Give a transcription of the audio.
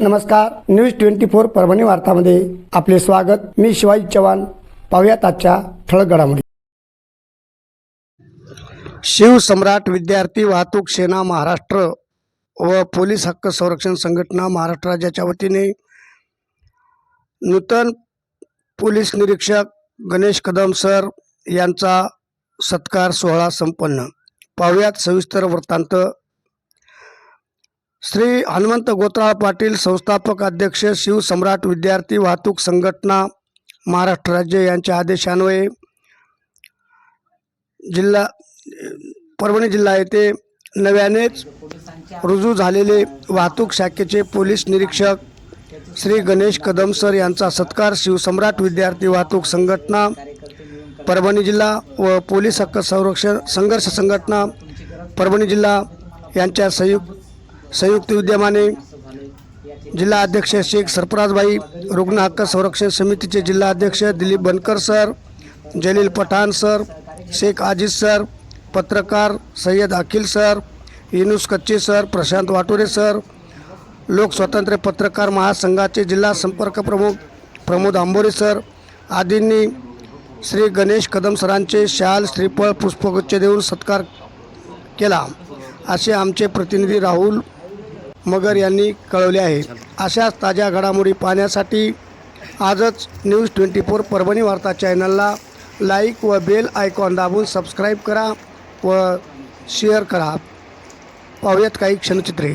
नमस्कार. News twenty four Parbhani वार्तामध्ये आपले स्वागत. मी शिवाजी चव्हाण. पाहुयात आजच्या ठळक घडामोडी. शिवसम्राट विद्यार्थी वाहतूक सेना महाराष्ट्र व पोलीस हक्क संरक्षण संघटना महाराष्ट्र राज्याच्या वतीने नूतन पोलीस निरीक्षक गणेश कदम सर यांचा सत्कार सोहळा संपन्न. पाहुयात सविस्तर वृत्तांत श्री हनुमंत गोत्राळ पाटील संस्थापक अध्यक्ष शिवसम्राट विद्यार्थी वाहतूक संघटना महाराष्ट्र राज्य यांच्या आदेशान्वये जिल्हा परभणी जिल्हा येथे नव्यानेच रुजू झालेले वाहतूक शाखेचे पोलीस निरीक्षक श्री गणेश कदम सर यांचा सत्कार शिवसम्राट विद्यार्थी वाहतूक संघटना परभणी जिल्हा व पोलीस हक्क संरक्षण संघर्ष संघटना परभणी जिल्हा यांच्या संयुक्त संयुक्त विद्यमाने जिल्हा अध्यक्ष शेख सरफराजबाई रुग्ण हक्क संरक्षण समितीचे जिल्हा अध्यक्ष Dilip Bankar sir Jalil Pathan sir Shaikh Aziz sir पत्रकार Sayyad Akhil sir Yunus Kachche sir Prashant Watore sir लोकस्वातंत्र्य पत्रकार महासंघाचे जिल्हा संपर्क प्रमुख प्रमोद आंबोरे सर आदींनी श्री गणेश कदम सरांचे शाल श्रीफळ पुष्पगुच्छ देऊन सत्कार केला. असे आमचे प्रतिनिधी राहुल मगर यांनी कळवले आहे. अशाच ताज्या घडामोडी पाहण्यासाठी आजच न्यूज ट्वेंटी फोर परभणी वार्ता चॅनलला लाईक व बेल आयकॉन दाबून सबस्क्राईब करा व शेअर करा. पाहूयात काही क्षणचित्रे.